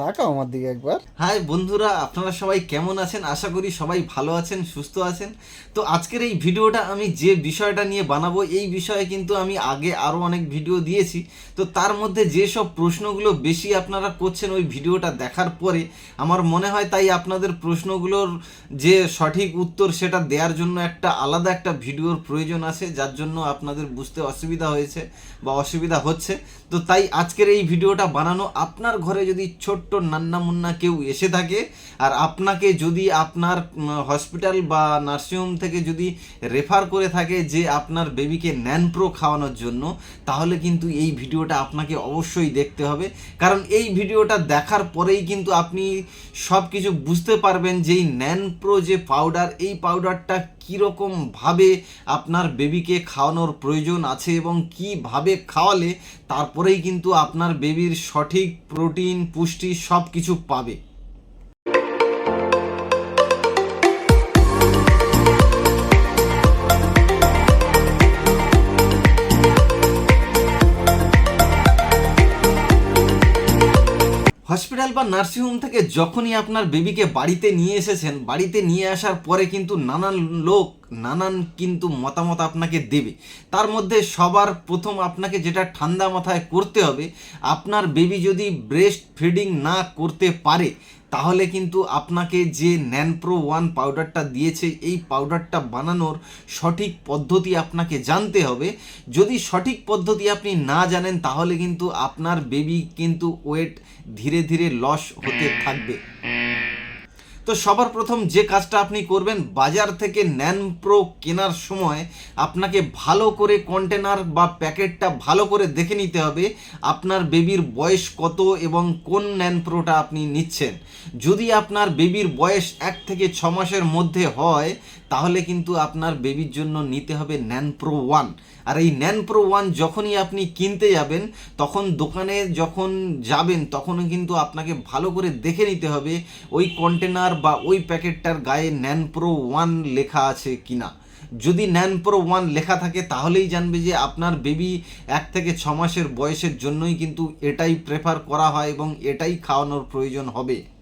তাকাও আমার দিকে একবার। হাই বন্ধুরা, আপনারা সবাই কেমন আছেন? আশা করি সবাই ভালো আছেন, সুস্থ আছেন। তো আজকের এই ভিডিওটা আমি যে বিষয়টা নিয়ে বানাবো, এই বিষয়ে কিন্তু আমি আগে আরও অনেক ভিডিও দিয়েছি। তো তার মধ্যে যেসব প্রশ্নগুলো বেশি আপনারা করছেন ওই ভিডিওটা দেখার পরে, আমার মনে হয় তাই আপনাদের প্রশ্নগুলোর যে সঠিক উত্তর সেটা দেওয়ার জন্য একটা আলাদা একটা ভিডিওর প্রয়োজন আছে, যার জন্য আপনাদের বুঝতে অসুবিধা হয়েছে বা অসুবিধা হচ্ছে। তো তাই আজকের এই ভিডিওটা বানানো, আপনার ঘরে যদি ছোট্ট নান্না মুন্না কেউ এসে থাকে। আর আপনাকে যদি আপনার হসপিটাল বা নার্সিংহোম থেকে যদি রেফার করে থাকে যে আপনার বেবিকে ন্যানপ্রো খাওয়ানোর জন্য, তাহলে কিন্তু এই ভিডিওটা আপনাকে অবশ্যই দেখতে হবে। কারণ এই ভিডিওটা দেখার পরেই কিন্তু আপনি সব কিছু বুঝতে পারবেন যে এই ন্যানপ্রো যে পাউডার এই পাউডারটা কীরকমভাবে আপনার বেবিকে খাওয়ানোর প্রয়োজন আছে এবং কীভাবে খাওয়ালে তারপরেই কিন্তু আপনার বেবির সঠিক প্রোটিন পুষ্টি সব কিছু পাবে? হসপিটাল বা নার্সিংহোম থেকে যখনই আপনার বেবিকে বাড়িতে নিয়ে এসেছেন, বাড়িতে নিয়ে আসার পরে কিন্তু নানান লোক নানান কিন্তু মতামত আপনাকে দেবে। তার মধ্যে সবার প্রথম আপনাকে যেটা ঠান্ডা মাথায় করতে হবে, আপনার বেবি যদি ব্রেস্ট ফিডিং না করতে পারে, তাহলে কিন্তু আপনাকে যে ন্যানপ্রো ওয়ান পাউডারটা দিয়েছে, এই পাউডারটা বানানোর সঠিক পদ্ধতি আপনাকে জানতে হবে। যদি সঠিক পদ্ধতি আপনি না জানেন, তাহলে কিন্তু আপনার বেবি কিন্তু ওয়েট ধীরে ধীরে লস হতে থাকবে। তো সবার প্রথম যে কাজটা আপনি করবেন, বাজার থেকে ন্যান প্রো কেনার সময় আপনাকে ভালো করে কন্টেনার বা প্যাকেটটা ভালো করে দেখে নিতে হবে আপনার বেবির বয়স কত এবং কোন ন্যান প্রোটা আপনি নিচ্ছেন। যদি আপনার বেবির বয়স এক থেকে ছ মাসের মধ্যে হয় তাহলে কিন্তু আপনার বেবির জন্য নিতে হবে ন্যান প্রো ওয়ান আর এই ন্যান প্রো ওয়ান যখনই আপনি কিনতে যাবেন, তখন দোকানে যখন যাবেন, তখনও কিন্তু আপনাকে ভালো করে দেখে নিতে হবে ওই কন্টেনার বা ওই প্যাকেটটার গায়ে ন্যান প্রো ওয়ান লেখা আছে কিনা। যদি ন্যান প্রো ওয়ান লেখা থাকে, তাহলেই জানবে যে আপনার বেবি এক থেকে ছ মাসের বয়সের জন্যই কিন্তু এটাই প্রেফার করা হয় এবং এটাই খাওয়ানোর প্রয়োজন হবে।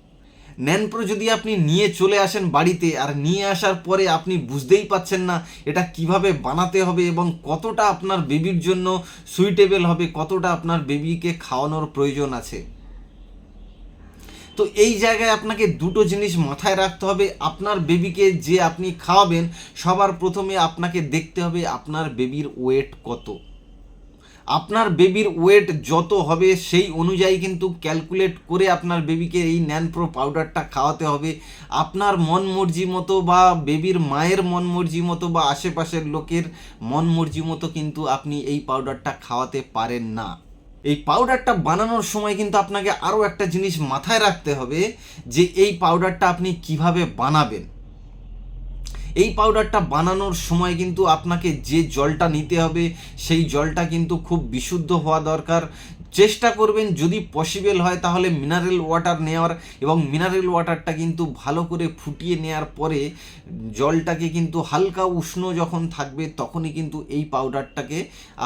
ন্যানপ্রো যদি আপনি নিয়ে চলে আসেন বাড়িতে, আর নিয়ে আসার পরে আপনি বুঝতেই পাচ্ছেন না এটা কীভাবে বানাতে হবে এবং কতটা আপনার বেবির জন্য সুইটেবল হবে, কতটা আপনার বেবিকে খাওয়ানোর প্রয়োজন আছে। তো এই জায়গায় আপনাকে দুটো জিনিস মাথায় রাখতে হবে। আপনার বেবিকে যে আপনি খাওয়াবেন, সবার প্রথমে আপনাকে দেখতে হবে আপনার বেবির ওয়েট কত। আপনার বেবির ওয়েট যত হবে সেই অনুযায়ী কিন্তু ক্যালকুলেট করে আপনার বেবিকে এই ন্যানপ্রো পাউডারটা খাওয়াতে হবে। আপনার মন মর্জি মতো বা বেবির মায়ের মন মর্জি মতো বা আশেপাশের লোকের মন মর্জি মতো কিন্তু আপনি এই পাউডারটা খাওয়াতে পারেন না। এই পাউডারটা বানানোর সময় কিন্তু আপনাকে আরও একটা জিনিস মাথায় রাখতে হবে যে এই পাউডারটা আপনি কীভাবে বানাবেন। এই পাউডারটা বানানোর সময় কিন্তু আপনাকে যে জলটা নিতে হবে, সেই জলটা কিন্তু খুব বিশুদ্ধ হওয়া দরকার। চেষ্টা করবেন যদি পসিবল হয় তাহলে মিনারেল ওয়াটার নেওয়ার এবং মিনারেল ওয়াটারটা কিন্তু ভালো করে ফুটিয়ে নেওয়ার পরে জলটাকে কিন্তু হালকা উষ্ণ যখন থাকবে তখনই কিন্তু এই পাউডারটাকে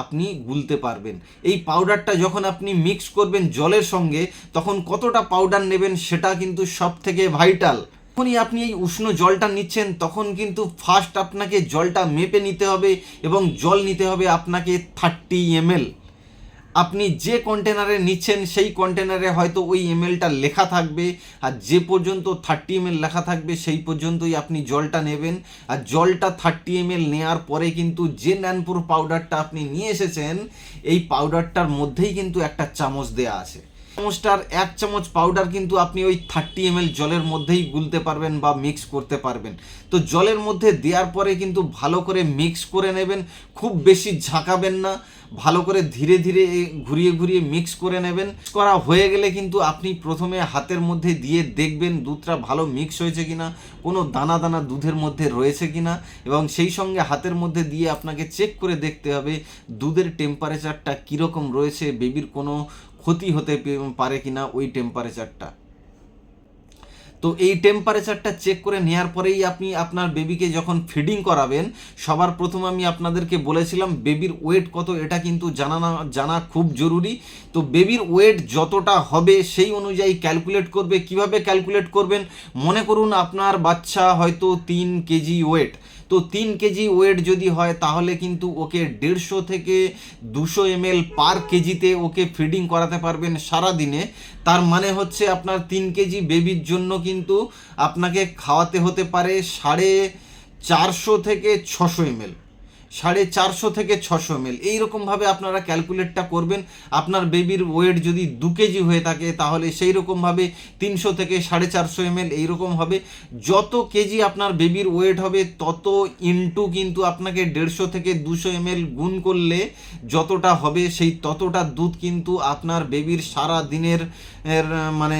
আপনি গুলতে পারবেন। এই পাউডারটা যখন আপনি মিক্স করবেন জলের সঙ্গে, তখন কতটা পাউডার নেবেন সেটা কিন্তু সব থেকে ভাইটাল যখনই আপনি এই উষ্ণ জলটা নিচ্ছেন, তখন কিন্তু ফার্স্ট আপনাকে জলটা মেপে নিতে হবে এবং জল নিতে হবে আপনাকে থার্টি এমএল আপনি যে কন্টেনারে নিচ্ছেন, সেই কন্টেনারে হয়তো ওই এমএলটা লেখা থাকবে আর যে পর্যন্ত থার্টি এমএল লেখা থাকবে, সেই পর্যন্তই আপনি জলটা নেবেন। আর জলটা থার্টি এমএল নেওয়ার পরে কিন্তু যে ন্যানপুর পাউডারটা আপনি নিয়ে এসেছেন, এই পাউডারটার মধ্যেই কিন্তু একটা চামচ দেয়া আছে। চামচটার এক চামচ পাউডার কিন্তু আপনি ওই থার্টি এম জলের মধ্যেই গুলতে পারবেন বা মিক্স করতে পারবেন। তো জলের মধ্যে দেওয়ার পরে কিন্তু ভালো করে মিক্স করে নেবেন, খুব বেশি ঝাঁকাবেন না, ভালো করে ধীরে ধীরে ঘুরিয়ে ঘুরিয়ে মিক্স করে নেবেন। করা হয়ে গেলে কিন্তু আপনি প্রথমে হাতের মধ্যে দিয়ে দেখবেন দুধটা ভালো মিক্স হয়েছে কিনা, কোনো দানা দানা দুধের মধ্যে রয়েছে কিনা এবং সেই সঙ্গে হাতের মধ্যে দিয়ে আপনাকে চেক করে দেখতে হবে দুধের টেম্পারেচারটা কীরকম রয়েছে বেবির কোনো ক্ষতি হতে পারে কিনা ওই টেম্পারেচারটা তো এই টেম্পারেচারটা চেক করে নেওয়ার পরেই আপনি আপনার বেবিকে যখন ফিডিং করাবেন, সবার প্রথম আমি আপনাদেরকে বলেছিলাম বেবির ওয়েট কত এটা কিন্তু জানানো জানা খুব জরুরি। তো বেবির ওয়েট যতটা হবে সেই অনুযায়ী ক্যালকুলেট করবে। কীভাবে ক্যালকুলেট করবেন? মনে করুন আপনার বাচ্চা হয়তো তিন কেজি ওয়েট তো তিন কেজি ওয়েট যদি হয়, তাহলে কিন্তু ওকে দেড়শো থেকে দুশো এমএল পার কেজিতে ওকে ফিডিং করাতে পারবেন সারা দিনে তার মানে হচ্ছে আপনার তিন কেজি বেবির জন্য কিন্তু আপনাকে খাওয়াতে হতে পারে সাড়ে চারশো থেকে ছশো এমএল সাড়ে চারশো থেকে ছশো এম এমএল এইরকমভাবে আপনারা ক্যালকুলেটটা করবেন। আপনার বেবির ওয়েট যদি দু কেজি হয়ে থাকে, তাহলে সেই রকমভাবে তিনশো থেকে সাড়ে চারশো এমএল এইরকম হবে। যত কেজি আপনার বেবির ওয়েট হবে, তত ইনটু কিন্তু আপনাকে দেড়শো থেকে দুশো এমএল গুণ করলে যতটা হবে, সেই ততটা দুধ কিন্তু আপনার বেবির সারা দিনের মানে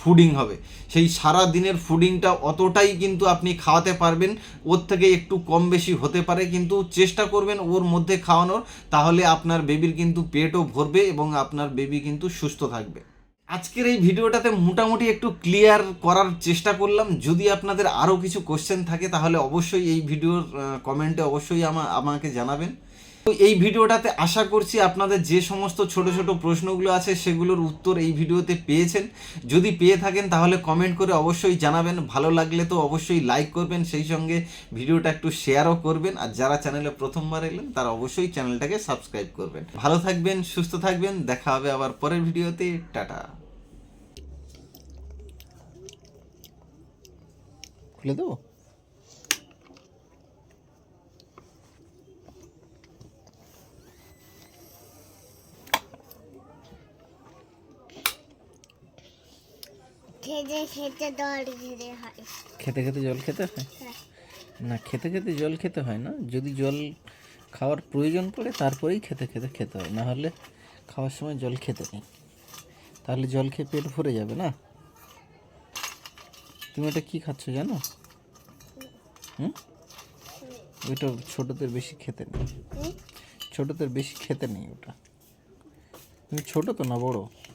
ফুডিং হবে। সেই সারা দিনের ফুডিংটা অতটাই কিন্তু আপনি খাওয়াতে পারবেন। ওর থেকে একটু কম বেশি হতে পারে, কিন্তু চেষ্টা করবেন ওর মধ্যে খাওয়ানোর, তাহলে আপনার বেবির কিন্তু পেটও ভরবে এবং আপনার বেবি কিন্তু সুস্থ থাকবে। আজকের এই ভিডিওটাতে মোটামুটি একটু ক্লিয়ার করার চেষ্টা করলাম। যদি আপনাদের আরও কিছু কোশ্চেন থাকে, তাহলে অবশ্যই এই ভিডিওর কমেন্টে অবশ্যই আমা, আমাকে জানাবেন। তো এই ভিডিওটাতে আশা করছি আপনাদের যে সমস্ত ছোট ছোট প্রশ্নগুলো আছে সেগুলোর উত্তর এই ভিডিওতে পেয়েছেন। যদি পেয়ে থাকেন তাহলে কমেন্ট করে অবশ্যই জানাবেন। ভালো লাগলে তো অবশ্যই লাইক করবেন, সেই সঙ্গে ভিডিওটা একটু শেয়ারও করবেন। আর যারা চ্যানেলে প্রথমবার এলেন, তারা অবশ্যই চ্যানেলটাকে সাবস্ক্রাইব করবেন। ভালো থাকবেন, সুস্থ থাকবেন। দেখা হবে আবার পরের ভিডিওতে। টাটা। খুলে দেবো? খেতে খেতে দর খেতে হয়। খেতে খেতে জল খেতে হয়? হ্যাঁ। না খেতে খেতে জল খেতে হয় না। যদি জল খাওয়ার প্রয়োজন পড়ে তারপরেই খেতে খেতে খেতে হয়। না হলে খাওয়ার সময় জল খেতে নেই। তাহলে জল খেয়ে পেট ভরে যাবে না? তুমি ওটা কি খাচ্ছ জানো? হুম? ওইটা ছোটদের বেশি খেতে নেই? ছোটদের বেশি খেতে নেই ওটা। তুমি ছোট তো না বড়?